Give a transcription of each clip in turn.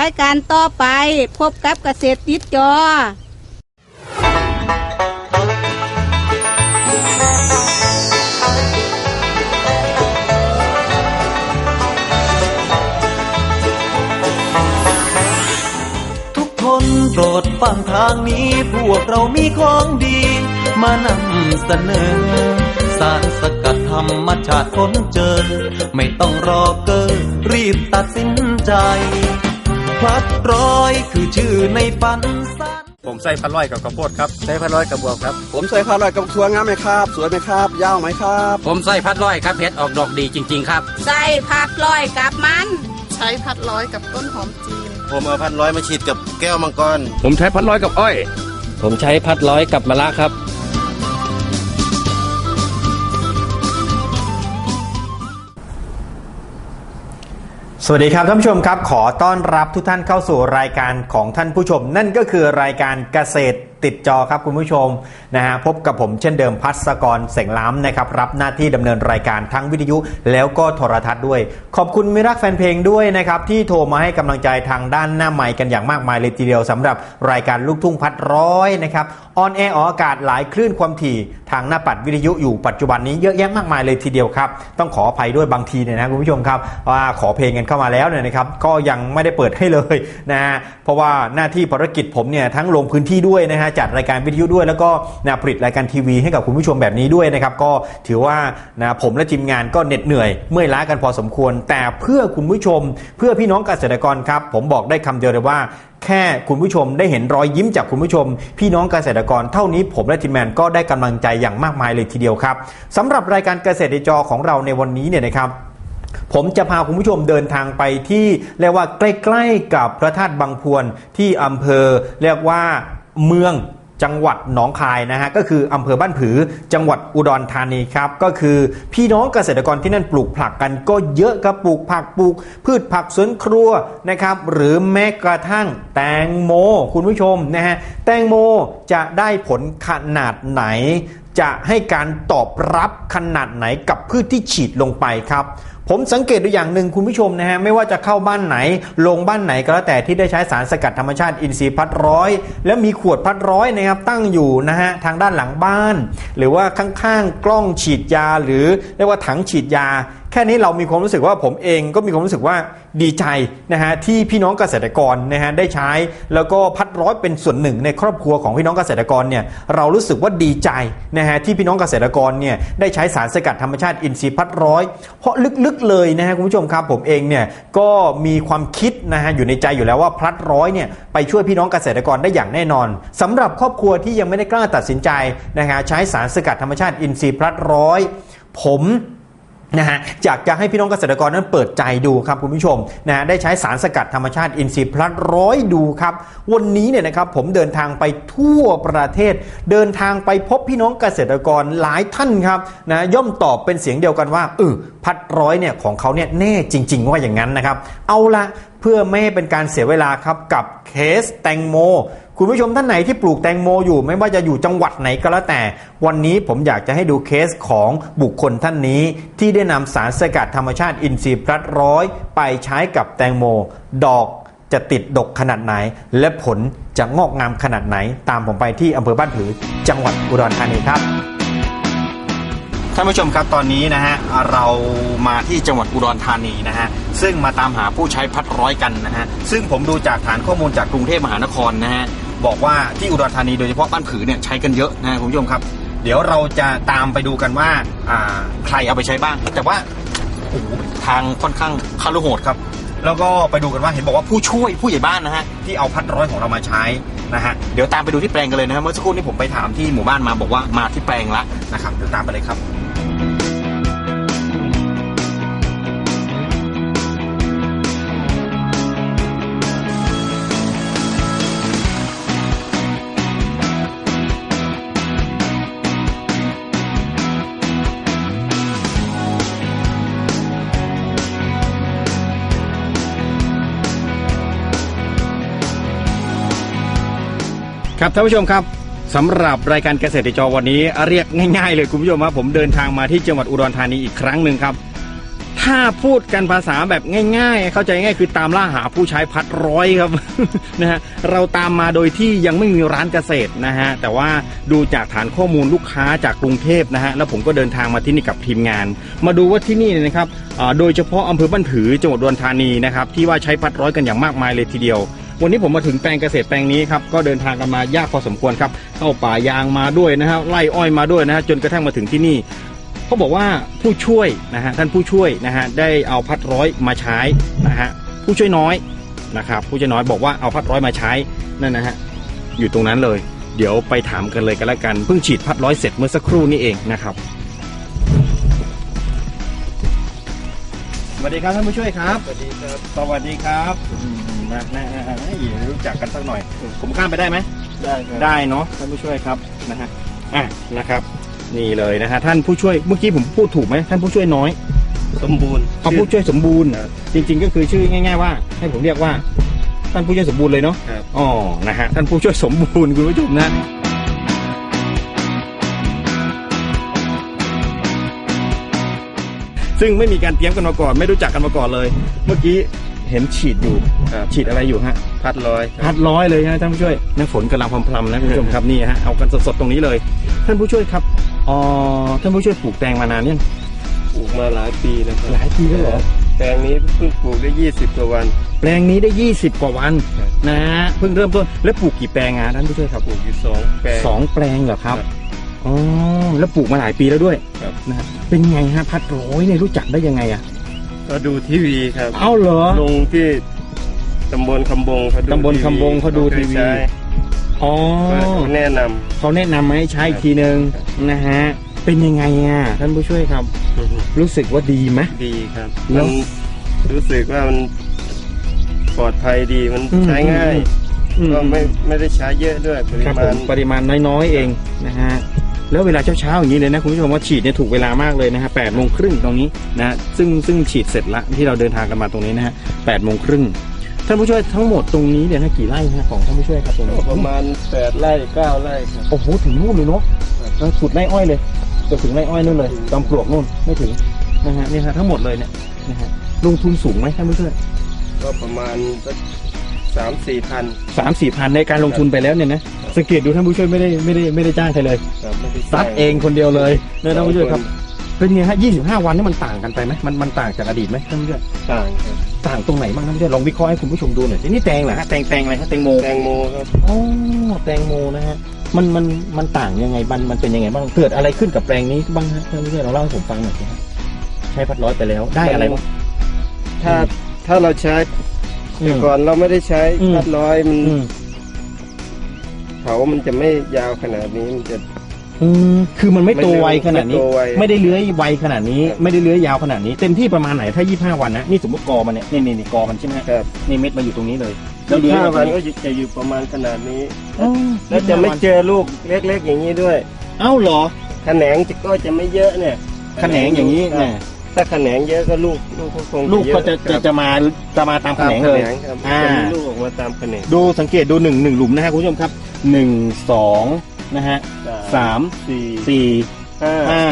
รายการต่อไปพบกับเกษตรติดจอทุกคนโปรดฟังทางนี้พวกเรามีของดี มานำเสนอ สารสกัดธรรมชาติค้นเจอ ไม่ต้องรอเกอรีบตัดสินใจ พลัดร้อยคือชื่อในฝันสันผมใส่พันร้อยกับข้าวโพดครับใส่พันร้อยกับบวกครับ ผมใส่ผ้าลอยกับทัวงามไหมครับ สวยไหมครับ ยาวไหมครับ ผมใส่พัดร้อยครับเพชรออกดอกดีจริง ๆ ครับใส่ผักลอยกับมัน ใช้พัดร้อยกับต้นหอมจีน ผมเอาพันร้อยมาฉีดกับแก้วมังกร ผมใช้พันร้อยกับอ้อย ผมใช้พัดร้อยกับมะระครับ สวัสดีครับท่านผู้ชมครับ ขอต้อนรับทุกท่านเข้าสู่รายการของท่านผู้ชม นั่นก็คือรายการเกษตร ติดจอครับคุณผู้ชมนะฮะพบกับผมเช่นเดิมพัศกรเสงล้ำนะครับรับหน้าที่ดำเนินรายการทั้งวิทยุ แล้วก็โทรทัศน์ด้วย ขอบคุณมิรักแฟนเพลงด้วยนะครับที่โทรมาให้กำลังใจทางด้านหน้าไมค์กันอย่างมากมายเลยทีเดียวสำหรับรายการลูกทุ่งพัดร้อยนะครับออนแอร์ออกอากาศหลายคลื่นความถี่ทางหน้าปัดวิทยุอยู่ปัจจุบันนี้เยอะแยะมากมายเลยทีเดียวครับต้องขออภัยด้วยบางทีเนี่ยนะคุณผู้ชมครับว่าขอเพลงกันเข้ามาแล้วเนี่ยนะครับก็ยังไม่ได้เปิดให้เลยนะฮะเพราะว่าหน้าที่ภารกิจผมเนี่ยทั้งลงพื้นที่ด้วยนะฮะจัดรายการวิทยุด้วย แล้วก็นะผลิตรายการทีวีให้กับคุณผู้ชมแบบนี้ด้วยนะครับก็ถือว่านะผมและทีมงานก็เหน็ดเหนื่อย เมื่อยล้ากันพอสมควร แต่เพื่อคุณผู้ชม เพื่อพี่น้องเกษตรกรครับผมบอกได้คำเดียวเลยว่าแค่คุณผู้ชมได้เห็นรอยยิ้มจากคุณผู้ชม พี่น้องเกษตรกรเท่านี้ผมและทีมงานก็ได้กำลังใจอย่างมากมายเลยทีเดียวครับสำหรับรายการเกษตรในจอของเราในวันนี้เนี่ยนะครับผมจะพาคุณผู้ชมเดินทางไปที่เรียกว่าใกล้ ๆ กับพระธาตุบางพวนที่อำเภอ เรียกว่า เมืองจังหวัดหนองคายนะฮะก็คืออำเภอบ้านผือจังหวัดอุดรธานีครับก็คือพี่น้องเกษตรกรที่นั่นปลูกผักกันก็เยอะครับปลูกผักปลูก พืชผักสวนครัวนะครับหรือแม้กระทั่งแตงโม คุณผู้ชมนะฮะแตงโมจะได้ผลขนาดไหน จะให้การตอบรับขนาดไหนกับพืชที่ฉีดลงไปครับ ผมสังเกตดูอย่างหนึ่งคุณผู้ชมนะฮะไม่ว่าจะเข้าบ้านไหน ลงบ้านไหนก็แล้วแต่ที่ได้ใช้สารสกัดธรรมชาติอินทรีย์พัดร้อย แล้วมีขวดพัดร้อยนะครับตั้งอยู่นะฮะทางด้านหลังบ้าน หรือว่าข้างๆกล้องฉีดยา หรือเรียกว่าถังฉีดยา แค่นี้เรามีความรู้สึกว่าผมเองก็มีความรู้สึกว่าดีใจนะฮะที่พี่น้องเกษตรกรนะฮะได้ใช้แล้วก็พัดร้อยเป็นส่วนหนึ่งในครอบครัวของพี่น้องเกษตรกรเนี่ยเรารู้สึกว่าดีใจนะฮะที่พี่น้องเกษตรกรเนี่ยได้ใช้สารสกัดธรรมชาติอินทรีย์พัดร้อย เพราะลึกๆเลยนะฮะคุณผู้ชมครับผมเองเนี่ยก็มีความคิดนะฮะอยู่ในใจอยู่แล้วว่าพัดร้อยเนี่ยไปช่วยพี่น้องเกษตรกรได้อย่างแน่นอนสำหรับครอบครัวที่ยังไม่ได้กล้าตัดสินใจนะฮะใช้สารสกัดธรรมชาติอินทรีย์พัดร้อยผม นะฮะอยากจะให้พี่น้องเกษตรกรนั้นเปิดใจดูครับคุณผู้ชมนะฮะได้ใช้สารสกัดธรรมชาติอินทรีย์พลัสร้อยดูครับ วันนี้เนี่ยนะครับผมเดินทางไปทั่วประเทศ เดินทางไปพบพี่น้องเกษตรกรหลายท่านครับนะย่อมตอบเป็นเสียงเดียวกันว่าเออ พัดร้อยเนี่ยของเขาเนี่ยแน่จริง ๆ ว่าอย่างนั้นนะครับ เอาละเพื่อไม่ให้เป็นการเสียเวลาครับกับเคสแตงโม คุณผู้ชมท่านไหนที่ปลูกแตงโมอยู่ไม่ว่าจะอยู่จังหวัดไหนก็แล้วแต่ วันนี้ผมอยากจะให้ดูเคสของบุคคลท่านนี้ ที่ได้นำสารสกัดธรรมชาติอินทรีย์พัดร้อยไปใช้กับแตงโม ดอกจะติดดกขนาดไหน และผลจะงอกงามขนาดไหน ตามผมไปที่อำเภอบ้านผือ จังหวัดอุดรธานีครับ ท่านผู้ชมครับตอนนี้นะฮะเรามาที่จังหวัดอุดรธานีนะฮะซึ่งมาตามหาผู้ใช้พัดร้อยกันนะฮะซึ่งผมดูจากฐานข้อมูลจากกรุงเทพมหานครนะฮะบอกว่าที่อุดรธานีโดยเฉพาะบ้านผือเนี่ยใช้กันเยอะนะฮะคุณผู้ชมครับ เดี๋ยวเราจะตามไปดูกันว่าอ่าใครเอาไปใช้บ้าง แต่ว่าโอ้ทางค่อนข้างคารุโหดครับ แล้วก็ไปดูกันว่าเห็นบอกว่าผู้ช่วยผู้ใหญ่บ้านนะฮะที่เอาพัดร้อยของเรามาใช้นะฮะเดี๋ยวตามไปดูที่แปลงกันเลยนะฮะเมื่อสักครู่นี้ผมไปถามที่หมู่บ้านมาบอกว่ามาที่แปลงละนะครับเดี๋ยวตามไปเลยครับ ครับท่านผู้ชมครับสำหรับรายการเกษตรจอวันนี้ เรียกง่ายๆเลยคุณผู้ชมครับผมเดินทางมาที่จังหวัดอุดรธานีอีกครั้งหนึ่งครับ ถ้าพูดกันภาษาแบบง่าย ๆ เข้าใจง่ายคือตามล่าหาผู้ใช้พัดร้อยครับ นะฮะเราตามมาโดยที่ยังไม่มีร้านเกษตรนะฮะแต่ว่าดูจากฐานข้อมูลลูกค้าจากกรุงเทพนะฮะแล้วผมก็เดินทางมาที่นี่กับทีมงาน มาดูว่าที่นี่เนี่ยนะครับอ่าโดยเฉพาะอำเภอบ้านผือจังหวัดอุดรธานีนะครับที่ว่าใช้พัดร้อยกันอย่างมากมายเลยทีเดียว วันนี้ผมมาถึงแปลงเกษตรแปลงนี้ครับก็เดินทางกันมายากพอสมควรครับเข้าป่ายางมาด้วยนะฮะไล่อ้อยมาด้วยนะฮะจนกระทั่งมาถึงที่นี่เขาบอกว่าผู้ช่วยนะฮะท่านผู้ช่วยนะฮะได้เอาพัดร้อยมาใช้นะฮะผู้ช่วยน้อยนะครับผู้ช่วยน้อยบอกว่าเอาพัดร้อยมาใช้นั่นนะฮะอยู่ตรงนั้นเลย เดี๋ยวไปถามกันเลยกันล้วกันเพิ่งฉีดพัดร้อยเสร็จเมื่อสักครู่นี้เองนะครับ วัสดีครับท่านผู้ช่วยครับ สวัสดีครับ สวัสดีครับอืมนะนะนะนะรู้จักกันสักหน่อย ผมข้ามไปได้ไหม ได้ครับ ได้เนาะท่านผู้ช่วยครับนะฮะ อะนะครับ นี่เลยนะฮะท่านผู้ช่วย เมื่อกี้ผมพูดถูกไหมท่านผู้ช่วยน้อย สมบูรณ์เอาผู้ช่วยสมบูรณ์ จริง ๆ ก็คือชื่อง่าย ๆ ว่า ให้ผมเรียกว่า ท่านผู้ช่วยสมบูรณ์เลยเนาะครับอ๋อ นะฮะท่านผู้ช่วยสมบูรณ์คุณผู้ชมนะ ซึ่งไม่มีการเตรียมกันมาก่อน ไม่รู้จักกันมาก่อนเลย เมื่อกี้เห็นฉีดอยู่ครับฉีดอะไรอยู่ฮะพัดร้อยคพัรับดร้อยเลยฮะท่านผู้ช่วยน้ำฝนกำลังพรำๆนะคุณผู้ชมครับนี่ฮะเอากันสดๆตรงนี้เลย ท่านผู้ช่วยครับอ๋อท่านผู้ช่วยปลูกแตงมานานยังปลูกมาหลายปีแล้วครับหลายปีแล้วเหรอแปลงนี้เพิ่งปลูกได้ 20กว่าวัน แปลงนี้ได้ 20 กว่าวันครับนะฮะเพิ่งเริ่มต้นแล้วปลูกกี่แปลงอะท่านผู้ช่วยครับปลูกอยู่สองแปลงสองแปลงเหรอครับครับ อ๋อแล้วปลูกมาหลายปีแล้วด้วยครับ นะฮะเป็นไงฮะพัดร้อยเนี่ยรู้จักได้ยังไงอะก็ดูทีวีครับเอ้าเหรอ ลงที่ตำบลคำบงเขาดูตำบลคำบงเขาดูทีวีเคยใช้อ๋อเขาแนะนเขาแนะนำมาให้ใช้อีกทีนึงนะฮะเป็นยังไงอะท่านผู้ช่วยครับำรู้สึกว่าดีไหม ดีครับแล้มัวนรู้สึกว่ามันปลอดภัยดีมันใช้ง่าย อืม ก็ไม่ไม่ได้ใช้เยอะด้วยปริครับผมาณมปริมาณน้อยๆเองนะฮะ แล้วเวลาเช้าๆอย่างนี้เลยนะคุณผู้ชมว่าฉีดเนี่ยถูกเวลามากเลยนะฮะแปดโมงครึ่งตรงนี้นะฮะซึ่งซึ่งฉีดเสร็จละที่เราเดินทางกันมาตรงนี้นะฮะแปดโมงครึ่งท่านผู้ช่วยทั้งหมดตรงนี้เนี่ยนะกี่ไร่ฮะของท่านผู้ช่วยครับตรงนี้ก็ประมาณแปดไร่เก้าไร่ครับโอ้โหถึงนู่นเลยเนาะแล้วสุดไร่อ้อยเลยจะถึงไร่อ้อยนู่นเลยจอมปลวกนู่นไม่ถึงนะฮะเนี่ยฮะทั้งหมดเลยเนี่ยนะฮะลงทุนสูงไหมท่านผู้ช่วยก็ประมาณ สักสามสี่พันสามสี่พันในการลงทุนไปแล้วเนี่ยนะสังเกตดูท่านผู้ช่วยไม่ได้ไม่ได้ไม่ได้จ้างใครเลยครับไม่ได้ซัดเองคนเดียวเลยเนี่ยท่านผู้ช่วยครับเป็นไงฮะ25วันนี่มันต่างกันไปไหมมันมันต่างจากอดีตไหมท่านผู้ช่วยต่างครับต่างตรงไหนบ้างท่านผู้ช่วยลองวิเคราะห์ให้คุณผู้ชมดูหน่อยสินี่แตงเหรอฮะแตงแตงอะไรฮะแตงโมแตงโมครับโอ้แตงโมนะฮะมันมันมันต่างยังไงมันมันเป็นยังไงบ้างเกิดอะไรขึ้นกับแปลงนี้บ้างฮะท่านผู้ช่วยลองเล่าให้ผมฟังหน่อยสิฮะใช้พัดร้อยไปแล้วได้อะไรบ้างถ้าถ้าเราใช้อื แต่มก่อนเราไม่ได้ใช้อืมพัดร้อยมันอืมเผามันจะไม่ยาวขนาดนี้มันจะ อืมคือมันไม่โตไวขนาดนี้ ไม่โตไว ไม่ได้เลื้อยไวขนาดนี้ครับไม่ได้เลื้อยยาวขนาดนี้ เต็มที่ประมาณไหนถ้า 25 วันนะนี่สมมติกอมันเนี่ยนี่นี่นี่กอมันใช่ไหมฮะครับนี่เม็ดมันอยู่ตรงนี้เลยแล้วเลื้อยห้ามาตรวังนนี้ก็จะอยู่ประมาณขนาดนี้ อ๋อแล้วจะไม่เจอลูกเล็ก ๆ อย่างนี้ด้วยเอ้าเหรอแขนงจะก็จะไม่เยอะเนี่ยแขนงอย่างนี้ครับเนี่ย ถ้าแขนงเยอะก็ลูกลูกก็คงลูกก็จะเยจะอจะมาจะมาตามแขตามนงแขเลยนงครับอ่า จะมีลูกออกมาตามแขนงดูสังเกตดูหนึ่งหนึ่งหลุมนะฮะคุณผู้ชมครับหนึ่งสองนะฮะสามสี่สี่ห้าห้า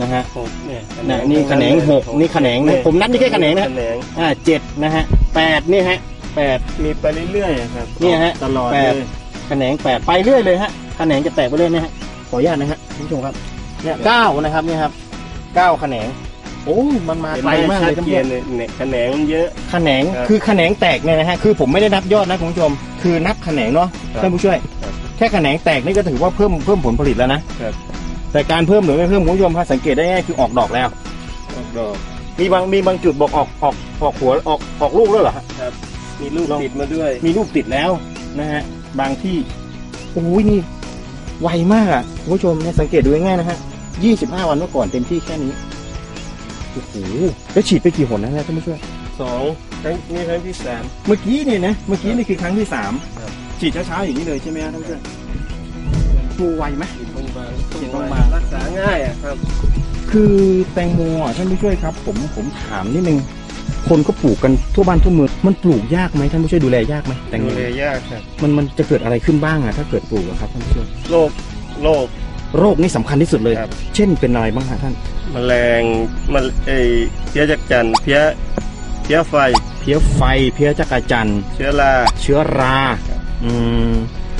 นะฮะหกเนี่ยน่ะนี่แขนงหกนี่แขนงนะผมนับนี่แค่แขนงนะแขนงอ่าเจ็ดนะฮะแปดนี่ฮะแปด มีไปเรื่อยๆครับเนี่ยฮะตลอดแปเลดยแขนงแปดไปเรื่อยเลยฮะแขนงจะแตกไปเรื่อยนะฮะขออนุญาตนะฮะคุณผู้ชมครับเนี่ยเก้านะครับเนี่ยครับ เก้าแขนง โอ้ยมันมาไกลมากเลยชัท่าดนเจผู้ชนมเลยเนี่ยแขนงมันเยอะแขนงครับคือแขนงแตกเนี่ยนะฮะคือผมไม่ได้นับยอดนะคุณผู้ชม คือนับแขนงเนาะครับท่านผู้ช่วย ครับแค่แขนงแตกนี่ก็ถือว่าเพิ่มเพิ่มผลผลิตแล้วนะครับ แต่การเพิ่มหรือไม่เพิ่มคุณผู้ชมถ้าสังเกตได้ง่ายคือออกดอกแล้ว ออกดอก มีบางมีบางจุดบอกออกออกออกหัวออกออกลูกแล้วเหรอฮะมีลูกลองติดมาด้วย มีลูกติดแล้วนะฮะบางที่โอ้ยนี่ไวมากอะคุณผู้ชมเนี่ยสังเกตดูง่ายๆนะฮะ 25วันเมื่อก่อนเต็มที่แค่นี้โอ้โหแล้วฉีดไปกี่หนนะท่านผู้ช่วย สองครั้งนี่ครั้งที่สาม เมื่อกี้เนี่ยนะเมื่อกี้นี่คือครั้งที่สามครับ ฉีดเช้าๆอย่างนี้เลยใช่ไหมครับท่านผู้ช่วยฟูไวไหม ฉีดบางฉีดๆบางๆรักษาง่ายอะครับ คือแตงโมอะท่านผู้ช่วยครับ ผมผมถามนิดนึงคนก็ปลูกกันทั่วบ้านทั่วเมืองมันปลูกยากไหมท่านผู้ช่วยดูแลยากไหมแตงดูโมแลยากครับ มันมันจะเกิดอะไรขึ้นบ้างอะถ้าเกิดปลูกอะครับท่านผู้ช่วย โรค โรค โรคนี่สำคัญที่สุดเลย ครับ เช่นเป็นอะไรบ้างฮะท่าน แมลงมันไอเพี้ยจักจันทร์เพี้ยเพี้ยไฟ เพี้ยไฟ เพี้ยจักรจันทร์เชื้อรา เชื้อราอืม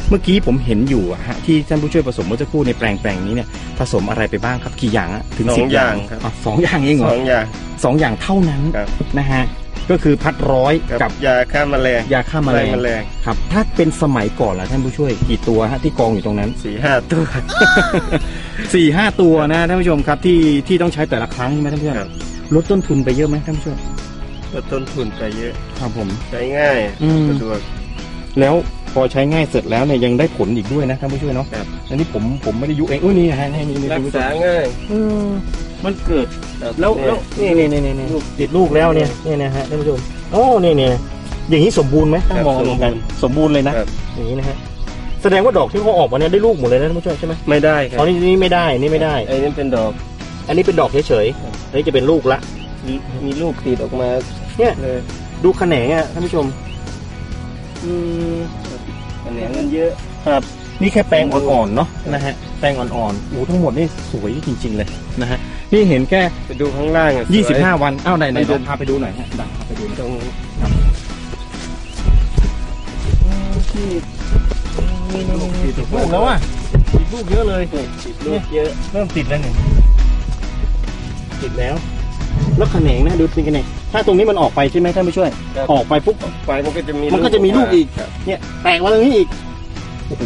เมื่อกี้ผมเห็นอยู่อะฮะที่ท่านผู้ช่วยผสมเมื่อสักครู่ในแปลงแปลงนี้เนี่ยผสมอะไรไปบ้างครับกี่อย่างอะถึงสอสิงบอย่างครับอ๋อสองอย่างเองเหรสอองอย่าง สองอย่างเท่านั้นครับ นะฮะ ก็คือพัดร้อยกักับบยาฆ่าแมลงยาฆ่าแมลไล่งแมลงครับ ถ้าเป็นสมัยก่อนล่ะท่านผู้ช่วยกี่ตัวฮะที่กองอยู่ตรงนั้นสี่ห้าตัวสี่ห้าตัวนะท่านผู้ชมครับที่ที่ต้องใช้แต่ละครั้งใช่ไหมท่านผู้ชมครับลดต้นทุนไปเยอะไหมท่านผู้ชมลดต้นทุนไปเยอะครับผมใช้ง่ายอืมสะดวกแล้วพอใช้ง่ายเสร็จแล้วเนี่ยยังได้ผลอีกด้วยนะท่านผู้ช่วยเนาะครับอันนี้ผมผมไม่ได้ยุเองอุ้ยนี่ฮะนี่นี่นี่รัท่านกผู้ชษามง่ายอื มมันเกิดครับแล้วแล้ว นี่นี่นี่นี่นี่ติดลูกแล้วเนี่ยนี่นะฮะท่านผู้ชมโอ้นี่นี่อย่างนี้สมบูรณ์ไหมถ้ามองรวมกันสมบูรณ์เลยนะครับอย่างนี้นะฮะแสดงว่าดอกที่เขาออกมาเนี่ยได้ลูกหมดเลยนะท่านผู้ชมใช่ไหมไม่ได้ครัอ๋อบนี่นี่ไม่ได้นี่ไม่ได้ไอ้นี่เป็นดอก อันนี้เป็นดอกเฉยๆอันนี้จะเป็นลูกละมีมีลูกติดออกมา เนี่ยเลยดูแขนงอะท่านผู้ชมอืมแขนงมันเยอะครับนี่แค่แปลงอ่อนๆเนาะนะฮะแปลงอ่อนๆโอ้ทั้งหมดนี่สวยจริง ๆ เลยนะฮะ นี่เห็นแค่ไปดูข้างล่างอะสวย25วันอ้าวไหนไหนไปดูลองพาไปดูหน่อยฮะดังพาไปดูหน่อยตรงที่นี่นี่นี่ติดลูกแล้วอะติดลูกเยอะเลยติดลูกเยอะเริ่มติดแล้วเนี่ยติดแล้วแล้วแขนงนะดูเป็นแขนงถ้าตรงนี้มันออกไปใช่ไหมท่านผู้ช่วยครับออกไปปุ๊บไฟมันก็จะมีมันก็จะมีลูกอีกครับเนี่ยแตกมาตรงนี้อีกโอ้โห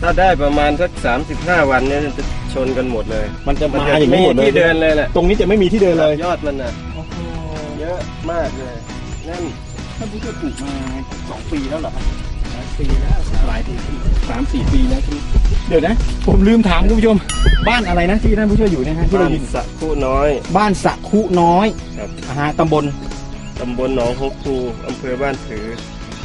ถ้าได้ประมาณสักสามสิบห้าวันเนี่ยจะ ชนกันหมดเลยมันจะมันมาจะอย่างไม่นี้หมมีดเลยที่เดินเลยแหละตรงนี้จะไม่มีที่เดินเลย ยอดมันอะเยอะมากเลยนั่นท่านผู้ช่วยปลูกมาสองปีแล้วเหรอครับหลายปีแล้วหลายปีสามสี่ปีแล้วที่เดี๋ยวนะ ผมลืมถามคุณผู้ชม บ้านอะไรนะที่ท่านผู้ช่วยอยู่เนะฮะที่บ้าเรานยินสะคู่น้อย บ้านสะคุน้อยครับอ่าฮะตำบลตำบลหนองฮกคูอำเภอบ้านถือ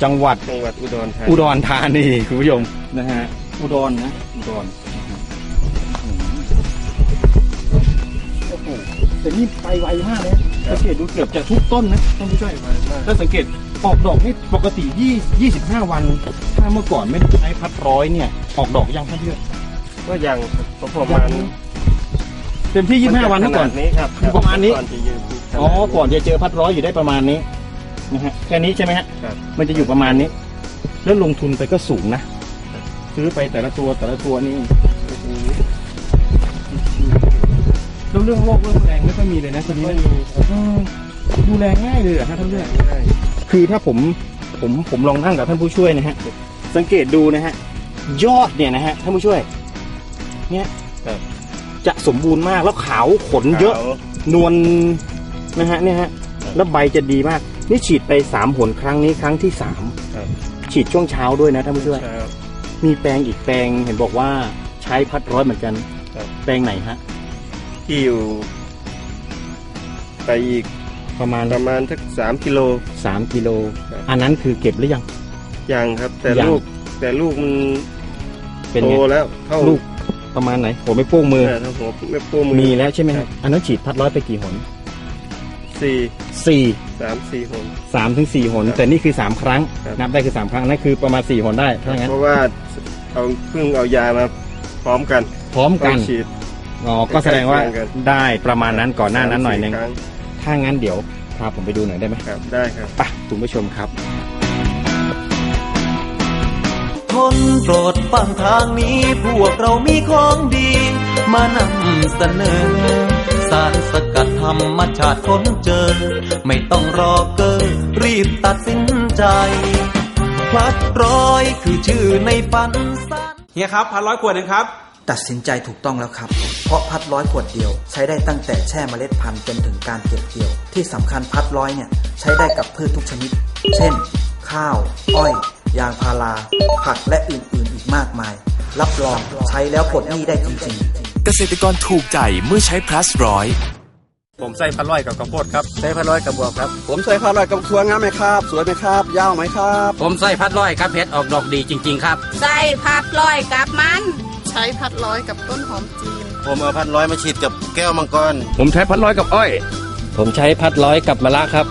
จังหวัดจังหวัดอุดรธานีอุดรธานีคุณผู้ชมนะฮะอุดรนะอุดร แต่นี่ไปไวมากเลยนะสังเกตดูเกือบจะทุกต้นนะท่านผู้ช่วยถ้าสังเกตออกดอกนี่ปกติยี่25 วัน ถ้าเมื่อก่อนไม่ได้ใช้พัดร้อยเนี่ยออกดอกยังท่านผู้ช่วยก็ยังก็ประมาณเต็มที่ 25 วันเมื่อก่อนขนาดนี้ครับคือประมาณนี้ก่อนจะยืนอ๋อก่อนจะเจอพัดร้อยอยู่ได้ประมาณนี้นะฮะแค่นี้ใช่ไหมฮะครับมันจะอยู่ประมาณนี้ แล้วลงทุนไปก็สูงนะซื้อไปแต่ละตัวแต่ละตัวนี่โอ้โห แล้วเรื่องโรคเรื่องแรงไม่ค่อยมีเลยนะคนนี้นะอืมดูแลง่ายเลยเหรอฮะท่านผู้ช่วยคือถ้าผมผมผมลองนั่งกับท่านผู้ช่วยนะฮะสังเกตดูนะฮะยอดเนี่ยนะฮะท่านผู้ช่วย เนี่ยครับจะสมบูรณ์มากแล้วขาวขนเยอะขาวนวลนะฮะเนี่ยฮะแล้วใบจะดีมาก นี่ฉีดไปสามหนครั้งนี้ครั้งที่สามครับฉีดช่วงเช้าด้วยนะท่านผู้ช่วยเช้ามีแปลงอีกแปลงเห็นบอกว่าใช้พัดร้อยเหมือนกันครับแปลงไหนฮะ ที่อยู่ ไปอีกประมาณประมาณสักสามกิโล สามกิโลครับอันนั้นคือเก็บหรือยัง ยังครับ แต่ยัง ลูกแต่ลูกมันเป็นโตไงแล้วเท่าลูกประมาณไหนผมไม่โป้งมือ เออเท่าหัวไม่โป้มือมีแล้วใช่ไหมครับอันนั้นฉีดพัดร้อยไปกี่หนสี่สี่สามสี่หน สามถึงสี่หน ครับแต่นี่คือสามครั้ง ครับ นับได้คือสามครั้งนั่นคือประมาณสี่หนได้ถ้างั้นเพราะว่าเอาเพิ่งเอายามาพร้อมกันพร้อมกันต้องฉีด อ๋อก็แสดงว่าใกล้ๆกันได้ประมาณนั้นก่อนหน้านั้นหน่อยหนึงสามสี่ครั้ถ้างั้นเดี๋ยวพาผมไปดูหน่อยได้ไหมครับได้ครับ ไปคุณผู้ชมครับ ทนโปรดฟังทางนี้ พวกเรามีของดี มานำเสนอ สารสกัดธรรมชาติค้นเจอ ไม่ต้องรอเกอรีบตัดสินใจ พลัดร้อยคือชื่อในฝันสันเฮียครับพันร้อยขวดหนึงครับ ตัดสินใจถูกต้องแล้วครับ เพราะพัดร้อยขวดเดียว ใช้ได้ตั้งแต่แช่เมล็ดพันธุ์จนถึงการเก็บเกี่ยว ที่สำคัญพัดร้อยเนี่ยใช้ได้กับพืชทุกชนิด เช่น ข้าว อ้อย ยางพารา ผักและอื่นๆ อีกมากมาย รับรองใช้แล้วปลดหนี้ได้จริงๆ เกษตรกรถูกใจเมื่อใช้ plus ร้อยผมใส่พันร้อยกับข้าวโพดครับใช้พันร้อยกับบวกครับ ผมใส่ผ้าลอยกับทัวงามไหมครับ สวยไหมครับ ยาวไหมครับ ผมใส่พัดร้อยครับเพชรออกดอกดีจริง ๆ ครับ ใส่พักร้อยกับมัน ใช้พัดร้อยกับต้นหอมจีน ผมเอาพันร้อยมาฉีดกับแก้วมังกร ผมใช้พัดร้อยกับอ้อย ผมใช้พัดร้อยกับมะระครับ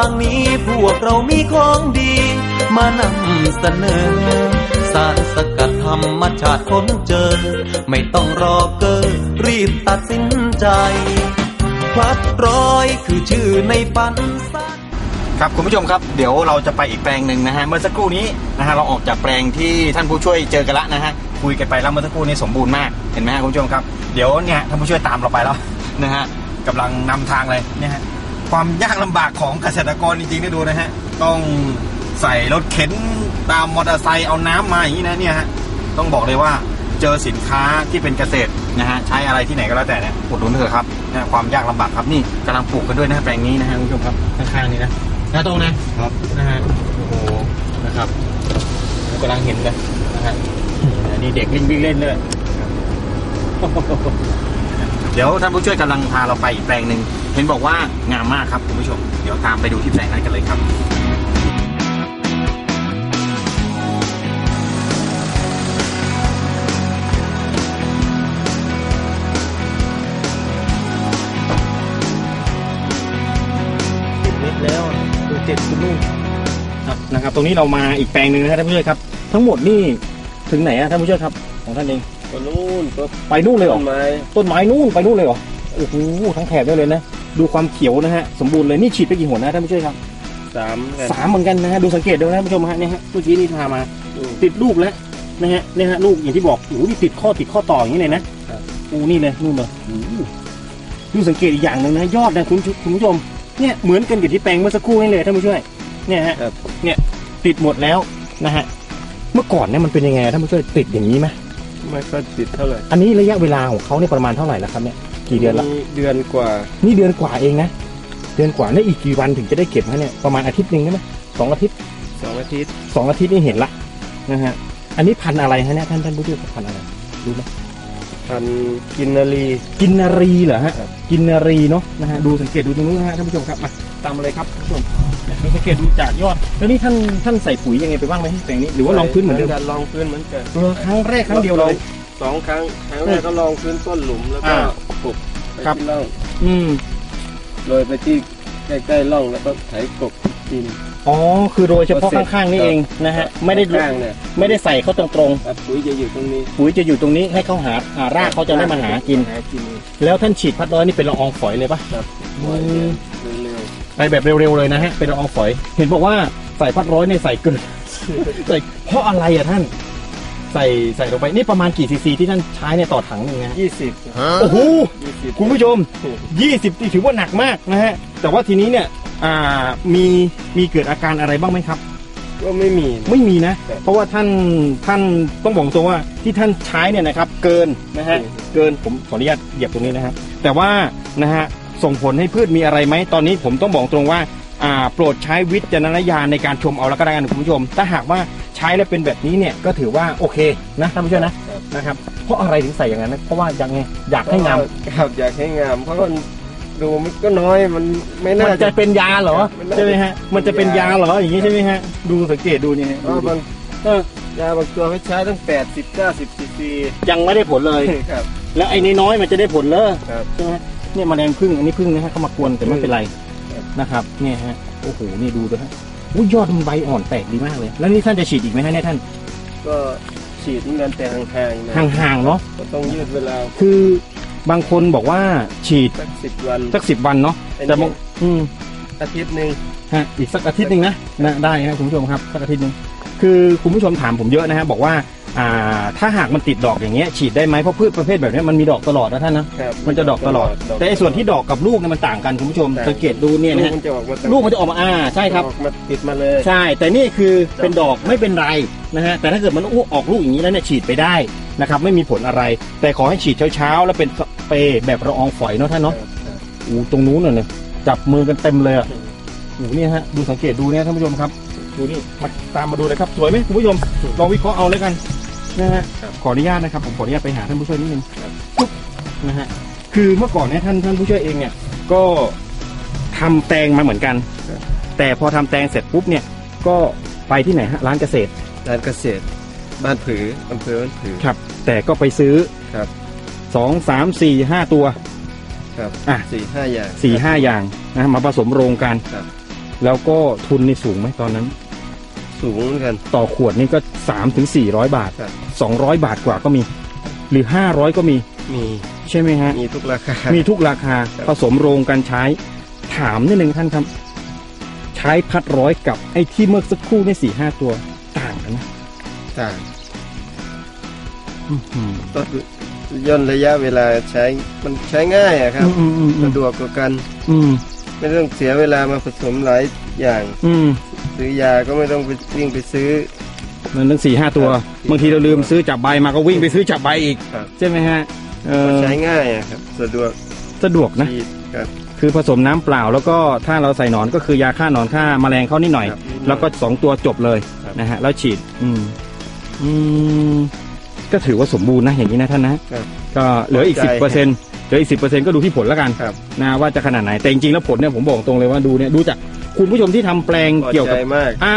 างนี้พวกเรามีของดี มานำเสนอ สารสกัดธรรมชาติค้นเจอ ไม่ต้องรอเกอรีบตัดสินใจพลัดร้อยคือชื่อในฝันสร้างครับคุณผู้ชมครับเดี๋ยวเราจะไปอีกแปลงหนึ่งนะฮะเมื่อสักครู่นี้นะฮะเราออกจากแปลงที่ท่านผู้ช่วยเจอกันละนะฮะคุยกันไปแล้วเมื่อสักครู่นี้สมบูรณ์มากเห็นไหมฮะคุณผู้ชมครับเดี๋ยวเนี่ยท่านผู้ช่วยตามเราไปแล้วนะฮะกำลังนำทางเลยเนี่ยฮะ ความยากลำบากของเกษตรกรจริงๆได้ดูนะฮะ ต้องใส่รถเข็นตามมอเตอร์ไซค์เอาน้ำมาอย่างนี้นะเนี่ยฮะต้องบอกเลยว่าเจอสินค้าที่เป็นเกษตรนะฮะใช้อะไรที่ไหนก็แล้วแต่เนี่ยอุดหนุนเถอะครับนะความยากลำบากครับนี่กำลังปลูกกันด้วยนะฮะแปลงนี้นะฮะคุณผู้ชมครับข้างๆนี้นะนะตรงนะครับนะฮะโอ้โหนะครับกำลังเห็นเลยนะฮะอันนี้เด็กวิ่งวิ่งเล่นเลย เดี๋ยวท่านผู้ช่วยกำลังพาเราไปอีกแปลงหนึ่งเห็นบอกว่างามมากครับคุณผู้ชม เดี๋ยวตามไปดูที่แปลงนั้นกันเลยครับติดเม็ดแล้วดูเจ็ดคุณลูกครับนะครับ ตรงนี้เรามาอีกแปลงหนึ่งนะครับท่านผู้ช่วยครับ ทั้งหมดนี่ถึงไหนอะท่านผู้ช่วยครับ ของท่านเอง ก็นู่นก็ไปนู่นเลยเหรต้อนไม้ต้นไม้นู่นไปนู่นเลยเหรอโอ้โหทั้งแถบได้เลยนะ ดูความเขียวนะฮะสมบูรณ์เลยนี่ฉีดไปกี่หัวนะท่านผู้ช่วยครับสามกันสามเหมือนกันนะฮะดูสังเกตดูนะท่านผู้ชมฮะเนี่ยฮะเมื่อกี้นี่พามา อืม ติดลูกแล้วนะฮะเนี่ยฮะลูกอย่างที่บอกโอ้โหนี่ติดข้อติดข้อต่ออย่างนี้เลยนะครับโอ้นี่เลยนู่นเลยโอ้โหดูสังเกตอีกอย่างหนึ่งนะยอดนะคุณผู้คุณผู้ชมเนี่ยเหมือนกันกับที่แปลงเมื่อสักครู่นี่เลยท่านผู้ช่วยเนี่ยฮะครับ เนี่ยติดหมดแล้วนะฮะเมื่อก่อนเนี่ยมันเป็นยังไงท่านผู้ช่วยติดอย่างนี้ไหม ไม่ค่อยติดเท่าไหร่อันนี้ระยะเวลาของเขาเนี่ยประมาณเท่าไหร่แล้วครับเนี่ยกี่เดือนละมีเดือนกว่า นี่เดือนกว่าเองนะเดือนกว่าเนี่ยอีกกี่วันถึงจะได้เก็บฮะเนี่ยประมาณอาทิตย์หนึ่งได้ไหมสองอาทิตย์สองอาทิตย์สองอาทิตย์นี่เห็นละนะฮะอันนี้พันธุ์อะไรฮะเนี่ยท่านท่านผู้ช่วยพันธุ์อะไรรู้ไหมพันกินนารีกินนารีเหรอฮะครับกินนารีเนาะนะฮะดูสังเกตดูตรงนู้นนะฮะท่านผู้ชมครับมาตามมาเลยครับท่านผู้ชม เนี่ยดูสังเกตดูจากยอด แล้วนี่ท่านท่านใส่ปุ๋ยยังไงไปบ้างไหมที่แปลงนี้ หรือว่าลองพื้นเหมือนเดิมกันลองพื้นเหมือนกันเออครั้งแรกครั้งเดียวเลย สองครั้ง ครั้งแรกก็ลองพื้นต้นหลุมแล้วก็อ่าปลูกไปครับที่ร่องอืมโรยไปที่ใกล้ๆร่องแล้วก็ไถกบดินอ๋อ คือโดยเฉพาะข้างๆนี่เองนะฮะ ไม่ได้ข้างๆเนี่ยไม่ได้ใส่เขาตรงอะปุ๋ยจะอยู่ตรงนี้ๆปุ๋ยจะอยู่ตรงนี้ให้เขาหาหารากเขาจะได้มาหากินหากิน แล้วท่านฉีดพัดร้อยนี่เป็นละอองฝอยเลยปะครับอืมเร็ว ไปแบบเร็วๆเลยนะฮะเป็นละอองฝอย เห็นบอกว่าใส่พัดร้อยในยใส่เกิน ใส่เพราะอะไรอะท่าน ใส่ใส่ลงไปนี่ประมาณกี่ซีซีที่ท่านใช้เนี่ยต่อถังหนึ่งนะฮะๆยี่สิบโอ้โห ยี่สิบ คุณผู้ชม 20นี่ถือว่าหนักมากนะฮะ แต่ว่าทีนี้เนี่ย อ่า มี มีเกิดอาการอะไรบ้างไหมครับ ก็ไม่มี ไม่มีนะ ครับเพราะว่าท่าน ท่านต้องบอกตรงว่าที่ท่านใช้เนี่ยนะครับ เกินนะฮะอืมเกิน ผมขออนุญาตเหยียบตรงนี้นะครับแต่ว่านะฮะ ส่งผลให้พืชมีอะไรไหมตอนนี้ผมต้องบอกตรงว่าอ่าโปรดใช้วิจารณญาณในการชมเอาแล้วก็ได้กันคุณผู้ชม ถ้าหากว่าใช้แล้วเป็นแบบนี้เนี่ยก็ถือว่าโอเคนะท่านผู้ชมนะนะครับเพราะอะไรถึงใส่อย่างนั้นนะเพราะว่าอยากไงอยากให้งามครับอยากให้งาม เพราะมันดูมันก็น้อยมันไม่มันน่าจะเป็นยาเหรอมันน่าใช่ไหมฮะมันจะเป็นยาเหรออย่างนี้ใช่ไหมฮะดูสังเกตดูนี่ฮะเพราะบางเออยาบางตัวเขาใช้ตั้งแปดสิบเก้าสิบซีซียังไม่ได้ผลเลย ครับ แล้วไอ้น้อยๆมันจะได้ผลเลยครับ ใช่ไหม เนี่ยแมลงพึ่งอันนี้พึ่งนะฮะเข้ามากวนแต่ไม่เป็นไรครับนะครับ เนี่ยฮะโอ้โหนี่ดูด้วยฮะอุ้ยยอดมันใบอ่อนแตกดีมากเลย แล้วนี่ท่านจะฉีดอีกไหมฮะเนี่ยท่าน ก็ฉีดเหมือนกันแต่ห่างๆนะห่างๆเนาะก็ต้องยืดเวลาคือบางคนบอกว่าฉีดสักสิบวันสักสิบวันเนาะอันนี้แต่บางอืมอาทิตย์หนึ่งฮะอีกสักอาทิตย์หนึ่งนะนะได้ครับคุณผู้ชมครับสักอาทิตย์หนึ่ง คือคุณผู้ชมถามผมเยอะนะฮะบอกว่าอ่าถ้าหากมันติดดอกอย่างเงี้ยฉีดได้ไหมเพราะพืชประเภทแบบเนี้ยมันมีดอกตลอดนะท่านนะครับมันจะดอกตลอดแต่ไอ้ส่วนที่ดอกกับลูกเนี่ยมันต่างกันคุณผู้ชมต่างสังเกตดูเนี่ยลูนะกฮะมันจะออกมาตั้งลูกมันจะออกมาอ่าใช่ครับ ออกมาติดมาเลย ใช่ แต่นี่คือเป็นดอกไม่เป็นไรนะฮะแต่ถ้าเกิดมันออกลูกอย่างนี้แล้วเนี่ยฉีดไปได้นะครับไม่มีผลอะไร แต่ขอให้ฉีดเช้าๆ แล้วเป็นสเปรย์แบบละอองฝอยเนาะท่านเนาะอู้ตรงนู้นน่ะเนี่ยจับมือกันเต็มเลยอะอู้เนี่ยฮะดูสังเกตดูเนี่ยท่านผู้ชมครับ ดูนี่มาตามมาดูเลยครับ สวยไหมคุณผู้ชมลองวิเคราะห์เอาแล้วกันนะฮะขออนุญาตนะครับผมขออนุญาตไปหาท่านผู้ช่วยนิดนึงปุ๊บนะฮะคือเมื่อก่อนเนี่ยท่านท่านผู้ช่วยเองเนี่ย ก็ทำแตงมาเหมือนกัน แต่พอทำแตงเสร็จปุ๊บเนี่ย ก็ไปที่ไหนฮะร้านเกษตรร้านเกษตร บ้านผืออำเภอบ้านผือครับ แต่ก็ไปซื้อครับสองสามสี่ห้าตัวครับอะสี่ห้าอย่างสี่ห้าอย่างนะมาผสมโรงกันครับแล้วก็ทุนนี่สูงไหมตอนนั้น สูงเหมือนกัน ต่อขวดนี่ก็สามถึงสี่ร้อยบาทครับ สองร้อยบาทกว่าก็มี หรือห้าร้อยก็มีมีใช่ไหมฮะ มีทุกราคา มีทุกราคาครับผสมโรงกันใช้ ถามนิดนึงท่านครับ ใช้พัดร้อยกับไอ้ที่เมื่อสักครู่นี่สี่ห้าตัวต่างกันไหมต่างอื้อหือก็ย่นระยะเวลาใช้มันใช้ง่ายอะครับ อืมอืมอืมสะดวกกว่ากัน อืม ไม่ต้องเสียเวลามาผสมหลาย อย่าง อืม ซื้อยาก็ไม่ต้องไปวิ่งไปซื้อ มันตั้งสี่ห้าตัว ครับ บางทีเราลืมซื้อจับใบมาก็วิ่งไปซื้อจับใบอีก ครับใช่ไหมฮะเออใช้ง่ายอะครับ สะดวกสะดวกนะ ฉีดครับ คือผสมน้ำเปล่าแล้วก็ถ้าเราใส่หนอนก็คือยาฆ่าหนอนฆ่าแมลงเข้านิดหน่อย ครับนิดหน่อยแล้วก็สองตัวจบเลยครับ นะฮะแล้วฉีด อืม อืม ก็ถือว่าสมบูรณ์นะอย่างนี้นะท่านนะครับ ก็เหลืออีกพสิอบใจเปอร์เซ็นต์เหลืออีกสิบเปอร์เซ็นต์ก็ดูที่ผลแล้วกันครับ นะว่าจะขนาดไหนแต่จริงๆแล้วผลเนี่ยผมบอกตรงเลยว่าดูเนี่ยดูจาก คุณผู้ชมที่ทำแปลงพอเกี่ยวใจกับ มากอ่า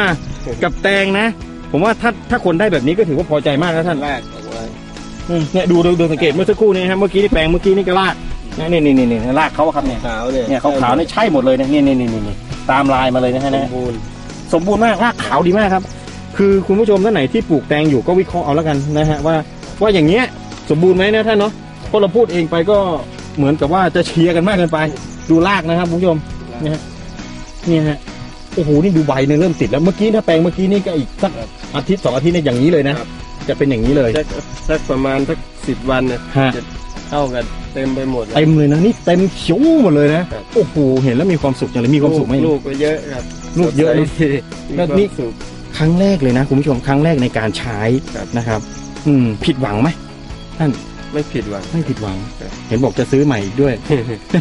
กับแตงนะ ผมว่าถ้าถ้าคนได้แบบนี้ก็ถือว่าพอใจมากแล้วท่านแรกเอาไว้อืมเนี่ยดูดูดูสังเกตเมื่อสักครู่นี้นะครับเมื่อกี้นี่แปลงเมื่อกี้นี่ก็ลากเนี่ยนี่นี่นี่นี่ลากเขาอะครับเนี่ยขาวเนี่ยเนี่ยขาวๆนี่ใช่หมดเลยนะนี่นี่นี่นี่ตามลายมาเลยนะฮะสนะมบูรณ์สมบูรณ์มากรากขาวดีมากครับ คือคุณผู้ชมท่านไหนที่ปลูกแตงอยู่ก็วิเคราะห์เอาแล้วกันนะฮะว่าว่าอย่างเงี้ยสมบูรณ์ไหมนะท่านเนาะเพราะเราพูดเองไปก็เหมือนกับว่าจะเชียร์กันมากเกินไป ดูรากนะครับคุณผู้ชมเนี่ยฮะ เนี่ยฮะโอ้โหนี่ดูใบเนี่ยเริ่มติดแล้วเมื่อกี้ถ้าแปลงเมื่อกี้นี่ก็อีกสักอาทิตย์สองอาทิตย์เนี่ยอย่างนี้เลยนะจะเป็นอย่างนี้เลย สักสักประมาณสักสิบวันเนี่ยฮะ จะเท่ากันเต็มไปหมดเลยเต็มเลยนะนี่เต็มเขียวหมดเลยนะครับโอ้โหเห็นแล้วมีความสุขจังเลยมีความสุขไหม ลูกก็เยอะครับลูกเยอะนะ สดใสดีมีแล้วความนี่ สุข ครั้งแรกเลยนะคุณผู้ชมครั้งแรกในการใช้ครับ นะครับ อืม ผิดหวังไหมท่าน ไม่ผิดหวัง ไม่ผิดหวังครับเห็นบอกจะซื้อใหม่อีกด้วย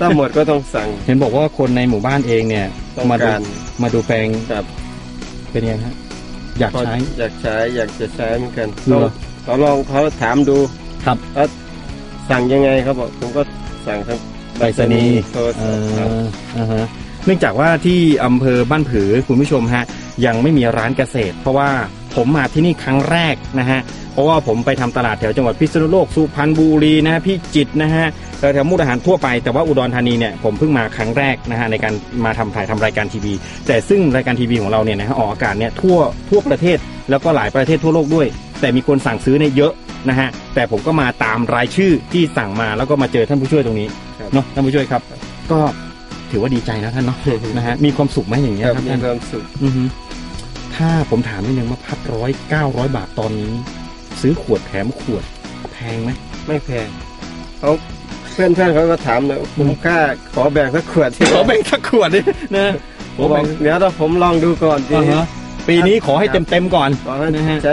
ถ้าหมดก็ต้องสั่ง เห็นบอกว่าคนในหมู่บ้านเองเนี่ยต้องมาดูการมาดูแปลงครับเป็นยังไงฮะอยากพอใช้ อยากใช้อยากจะใช้เหมือนกันเหรอเขาลองเขาถามดูครับว่าสั่งยังไงเขาบอกผมก็สั่งทั้งไปรษณีย์โทรศัพท์ครับอ่าฮะเนื่องจากว่าที่อำเภอบ้านผือคุณผู้ชมฮะ ยังไม่มีร้านเกษตร เพราะว่า ผมมาที่นี่ครั้งแรกนะฮะเพราะว่าผมไปทำตลาดแถวจังหวัดพิษณุโลกสุพรรณบุรีนะฮะพิจิตรนะฮะแถวๆมุกดาหารทั่วไปแต่ว่าอุดรธานีเนี่ยผมเพิ่งมาครั้งแรกนะฮะในการมาทำถ่ายทำรายการทีวี แต่ซึ่งรายการทีวีของเราเนี่ยนะฮะออกอากาศเนี่ยทั่วทั่วประเทศแล้วก็หลายประเทศทั่วโลกด้วย แต่มีคนสั่งซื้อเนี่ยเยอะนะฮะแต่ผมก็มาตามรายชื่อที่สั่งมาแล้วก็มาเจอท่านผู้ช่วยตรงนี้ครับเนาะท่านผู้ช่วยครับ ก็ถือว่าดีใจนะท่านเนาะนะฮะมีความสุขไหมอย่างเงี้ยครับครับมีท่านความสุขอือฮึ ถ้าผมถามนิดนึงว่าพัดร้อยเก้าร้อยบาทตอนนี้ ซื้อขวดแถมขวดแพงไหมไม่แพงเขาเพื่อนเพื่อนๆเขาก็ถามเลยคุ้มค่าขอแบ่งสักขวดที่ขอแบ่งสักขวดดินะผมบอกเดี๋ยวเราผมลองดูก่อนทีอ่านี้ฮะปีนี้ขอให้เต็มเต็มๆก่อนขอให้นะฮะใช้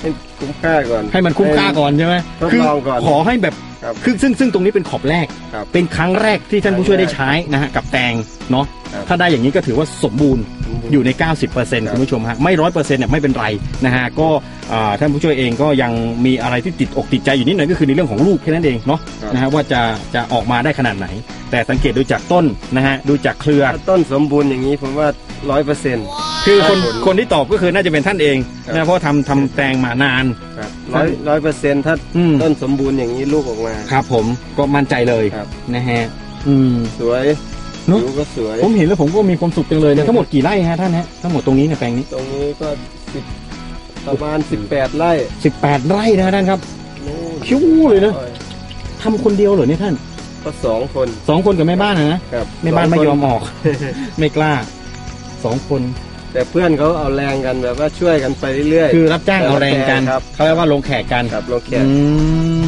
ให้คุ้มค่าก่อน ให้มันคุ้มค่าก่อนใช่ไหมทดคืลองก่อนขอให้แบบครับคือซึ่งซึ่งตรงนี้เป็นขอบแรกครับเป็นครั้งแรกที่ท่านผู้ช่วยได้ใช้นะฮะกับแตงเนาะครับถ้าได้อย่างนี้ก็ถือว่าสมบูรณ์สมบูรณ์ อยู่ใน 90%คุณผู้ชมฮะไม่ร้อยเปอร์เซ็นต์เนี่ยไม่เป็นไรนะฮะก็อ่าท่านผู้ช่วยเองก็ยังมีอะไรที่ติดอกติดใจอยู่นิดหน่อยก็คือในเรื่องของลูกแค่นั้นเองเนาะครับ นะฮะว่าจะจะออกมาได้ขนาดไหน แต่สังเกตดูจากต้นนะฮะดูจากเครือ ถ้าต้นสมบูรณ์อย่างนี้ผมว่าร้อยเปอร์เซ็นต์ คือคนครับผมคนที่ตอบก็คือน่าจะเป็นท่านเองครับ นะเพราะทำทำแตงมานาน ร้อยร้อยเปอร์เซ็นต์ถ้าอืมต้นสมบูรณ์อย่างนี้ลูกออกมา ครับผมก็มั่นใจเลยครับ นะฮะอืม สวย เนอะผิวก็สวย ผมเห็นแล้วผมก็มีความสุขจังเลยนะทั้งหมดกี่ไร่ฮะท่านฮะทั้งหมดตรงนี้เนี่ยแปลงนี้ ตรงนี้ก็สิบประมาณสิบแปดไร่18 ไร่นะฮะท่านครับนู่นคิ้วเลยนะทำคนเดียวเหรอเนี่ยท่านก็สองคนสองคนกับแม่บ้านนะนะครับแม่บ้านไม่ยอมออก ไม่กล้าสองคน แต่เพื่อนเขาเอาแรงกันแบบว่าช่วยกันไปเรื่อยๆ คือรับจ้างเอาแรงกันครับ เขาเรียกว่าลงแขกกัน ครับลงแขอืก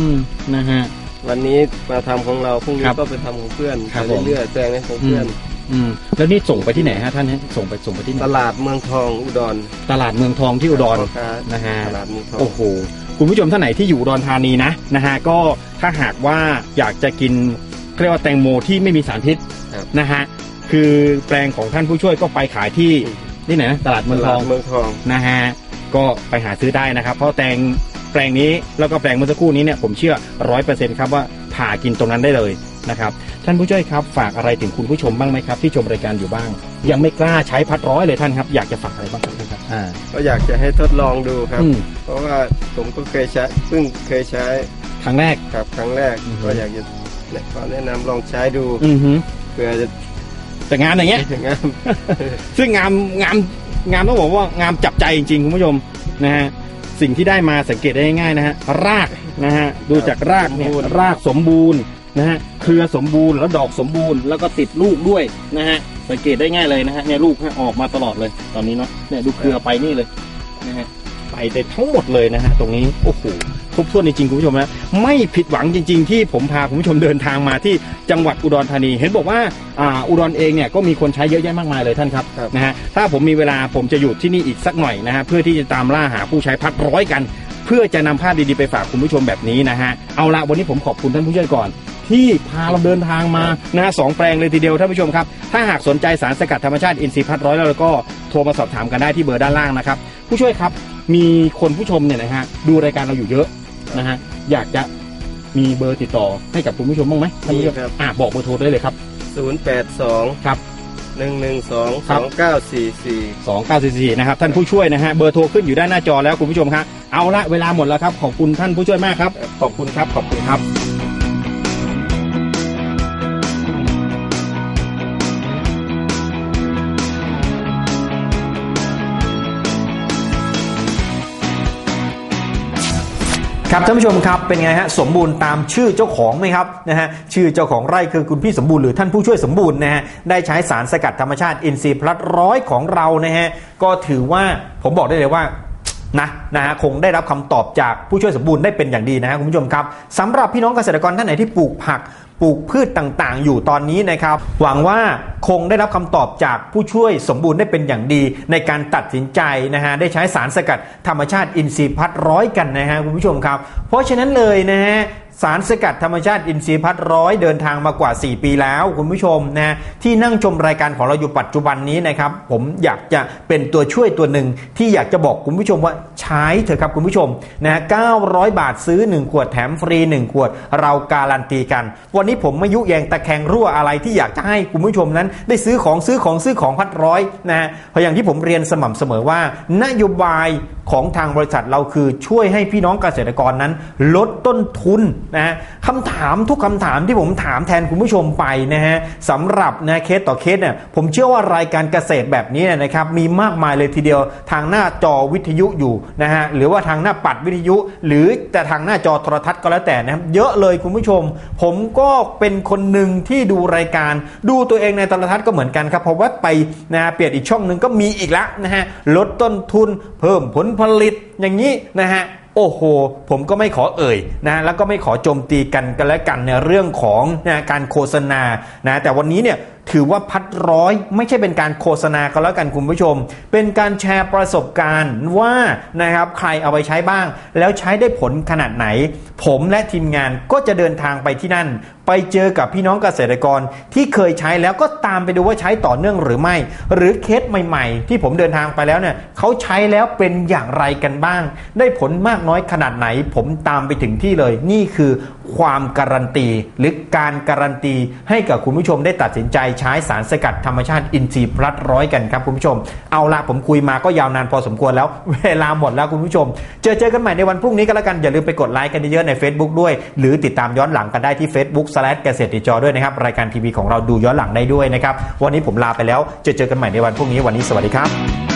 มนะฮะ วันนี้มาทำของเราพรุ่งนี้ครับก็ไปทำของเพื่อนครับไปผมเรื่อยๆแปลงนี้ของเพื่อนอืมแล้วนี่ส่งไปที่ไหนฮะท่านฮะส่งไปส่งไปที่ไหนตลาดเมืองทองอุดร ตลาดเมืองทองที่อุดรพ่อค้านะฮะตลาดเมืองทองโอ้โหคุณผู้ชมท่านไหนที่อยู่อุดรธานีนะนะฮะก็ถ้าหากว่าอยากจะกินเรียกว่าแตงโมที่ไม่มีสารพิษครับนะฮะคือแปลงของท่านผู้ช่วยก็ไปขายที่ที่ไหนนะตลาดตเมืองทลาอดงเมืองทองนะฮะก็ไปหาซื้อได้นะครับ เพราะแตง แปลงนี้แล้วก็แปลงเมื่อสักครู่นี้เนี่ยผมเชื่อร้อยเปอร์เซ็นต์ครับว่าผ่ากินตรงนั้นได้เลยนะครับท่านผู้ช่วยครับฝากอะไรถึงคุณผู้ชมบ้างไหมครับ ที่ชมรายการอยู่บ้าง ยังไม่กล้าใช้พัดร้อยเลยท่านครับ อยากจะฝากอะไรบ้างครับท่านครับอ่าก็อยากจะให้ทดลองดูครับ อืมเพราะว่าผมก็เคยใช้เพิ่งเคยใช้ครั้งแรก ครับครั้งแรก อือฮึ ก็อยากจะเนี่ยขอแนะนำลองใช้ดูอือฮึเพื่อจะแต่งานอย่างเงี้ย ถึงงามซึ่งงามงามงามต้องบอกว่างามจับใจจริงๆคุณผู้ชมนะฮะ สิ่งที่ได้มาสังเกตได้ง่ายๆนะฮะรากนะฮะดูจากรากเนี่ยรากสมบูรณ์นะฮะเครือสมบูรณ์แล้วดอกสมบูรณ์แล้วก็ติดลูกด้วยนะฮะสังเกตได้ง่ายเลยนะฮะเนี่ยลูกออกมาตลอดเลยตอนนี้เนาะเนี่ยดูเครือไปนี่เลยนะฮะไปได้ทั้งหมดเลยนะฮะตรงนี้โอ้โห ครบถ้วนจริงๆคุณผู้ชมนะไม่ผิดหวังจริง ๆ ที่ผมพาคุณผู้ชมเดินทางมาที่จังหวัดอุดรธานี เห็นบอกว่าอ่าอุดรเองเนี่ยก็มีคนใช้เยอะแยะมากมายเลยท่านครับครับ นะฮะถ้าผมมีเวลาผมจะอยู่ที่นี่อีกสักหน่อยนะฮะเพื่อที่จะตามล่าหาผู้ใช้พัดร้อยกัน เพื่อจะนำภาพดีๆไปฝากคุณผู้ชมแบบนี้นะฮะเอาละวันนี้ผมขอบคุณท่านผู้ช่วยก่อน ที่พาเราเดินทางมานะฮะสองแปลงเลยทีเดียวท่านผู้ชมครับ ถ้าหากสนใจสารสกัดธรรมชาติอินทรีย์พัดร้อยแล้วก็โทรมาสอบถามกันได้ที่เบอร์ด้านล่างนะครับ ผู้ช่วยครับมีคนผู้ชมเนี่ยนะฮะดูรายการเราอยู่เยอะ นะฮะอยากจะมีเบอร์ติดต่อให้กับคุณผู้ชมบ้างไหมท่านผู้ชมมีครับ อะบอกเบอร์โทรได้เลยครับศูนย์แปดสองครับ หนึ่งหนึ่งสองครัสบองเก้าสี่สี่ 2944นะครับท่านผู้ช่วยนะฮะเบอร์โทรขึ้นอยู่ด้านหน้าจอแล้วคุณผู้ชมครับเอาละเวลาหมดแล้วครับขอบคุณท่านผู้ช่วยมากครับ ขอบคุณครับขอบคุณครับ ครับท่านผู้ชมครับเป็นไงฮะสมบูรณ์ตามชื่อเจ้าของไหมครับนะฮะชื่อเจ้าของไร่คือคุณพี่สมบูรณ์หรือท่านผู้ช่วยสมบูรณ์นะฮะได้ใช้สารสกัดธรรมชาติอินทรีย์พลัดร้อยของเรานะฮะก็ถือว่าผมบอกได้เลยว่านะนะฮะคงได้รับคำตอบจากผู้ช่วยสมบูรณ์ได้เป็นอย่างดีนะฮะคุณผู้ชมครับสำหรับพี่น้องเกษตรกรท่านไหนที่ปลูกผัก ปลูกพืชต่างๆ อยู่ตอนนี้นะครับ หวังว่าคงได้รับคำตอบจากผู้ช่วยสมบูรณ์ได้เป็นอย่างดี ในการตัดสินใจนะฮะได้ใช้สารสกัดธรรมชาติอินทรีย์พัดร้อยกันนะฮะคุณผู้ชมครับ เพราะฉะนั้นเลยนะฮะ สารสกัดธรรมชาติอินทรีย์พัดร้อยเดินทางมากว่า 4 ปีแล้ว คุณผู้ชมนะที่นั่งชมรายการของเราอยู่ปัจจุบันนี้นะครับ ผมอยากจะเป็นตัวช่วยตัวหนึ่งที่อยากจะบอกคุณผู้ชมว่าใช้เถอะครับคุณผู้ชมนะ900 บาทซื้อ 1 ขวดแถมฟรี 1 ขวด เราการันตีกัน วันนี้ผมไม่ยุแยงตะแคงรั่วอะไรที่อยากจะให้คุณผู้ชมนั้น ได้ซื้อของซื้อของซื้อของพัดร้อยนะฮะเพราะอย่างที่ผมเรียนสม่ำเสมอว่า นโยบายของทางบริษัทเราคือช่วยให้พี่น้องเกษตรกรนั้น ลดต้นทุนนะฮะคำถามทุกคำถามที่ผมถามแทนคุณผู้ชมไปนะฮะสำหรับนะเคสต่อเคสเนี่ยผมเชื่อว่ารายการเกษตรแบบนี้เนี่ยนะครับมีมากมายเลยทีเดียวทางหน้าจอวิทยุอยู่นะฮะหรือว่าทางหน้าปัดวิทยุ หรือแต่ทางหน้าจอโทรทัศน์ก็แล้วแต่นะครับเยอะเลยคุณผู้ชม ผมก็เป็นคนหนึ่งที่ดูรายการ ดูตัวเองในโทรทัศน์ก็เหมือนกันครับเพราะว่าไปนะฮะเปลี่ยนอีกช่องหนึ่งก็มีอีกล้วนะฮะลดต้นทุนเพิ่มผลผลิตอย่างนี้นะฮะ โอ้โห ผมก็ไม่ขอเอ่ยนะแล้วก็ไม่ขอโจมตีกันกันและกันในเรื่องของนะการโฆษณานะแต่วันนี้เนี่ยถือว่าพัดร้อยไม่ใช่เป็นการโฆษณาก็แล้วกันคุณผู้ชม เป็นการแชร์ประสบการณ์ว่านะครับใครเอาไปใช้บ้าง แล้วใช้ได้ผลขนาดไหน ผมและทีมงานก็จะเดินทางไปที่นั่น ไปเจอกับพี่น้องเกษตรกรที่เคยใช้แล้วก็ตามไปดูว่าใช้ต่อเนื่องหรือไม่ หรือเคสใหม่ๆ ที่ผมเดินทางไปแล้วเนี่ยเขาใช้แล้วเป็นอย่างไรกันบ้าง ได้ผลมากน้อยขนาดไหน ผมตามไปถึงที่เลย นี่คือความการันตี หรือการการันตี ให้กับคุณผู้ชมได้ตัดสินใจใช้สารสกัดธรรมชาติอินทรีย์พลัดร้อยกันครับคุณผู้ชม เอาละผมคุยมาก็ยาวนานพอสมควรแล้ว เวลาหมดแล้วคุณผู้ชม เจอเจอกันใหม่ในวันพรุ่งนี้ก็แล้วกันอย่าลืมไปกดไลค์กันเยอะๆใน Facebook ด้วย หรือติดตามย้อนหลังกันได้ที่ Facebook เกษตรติจอด้วยนะครับ รายการทีวีของเราดูย้อนหลังได้ด้วยนะครับ วันนี้ผมลาไปแล้วเจอเจอกันใหม่ในวันพรุ่งนี้วันนี้สวัสดีครับ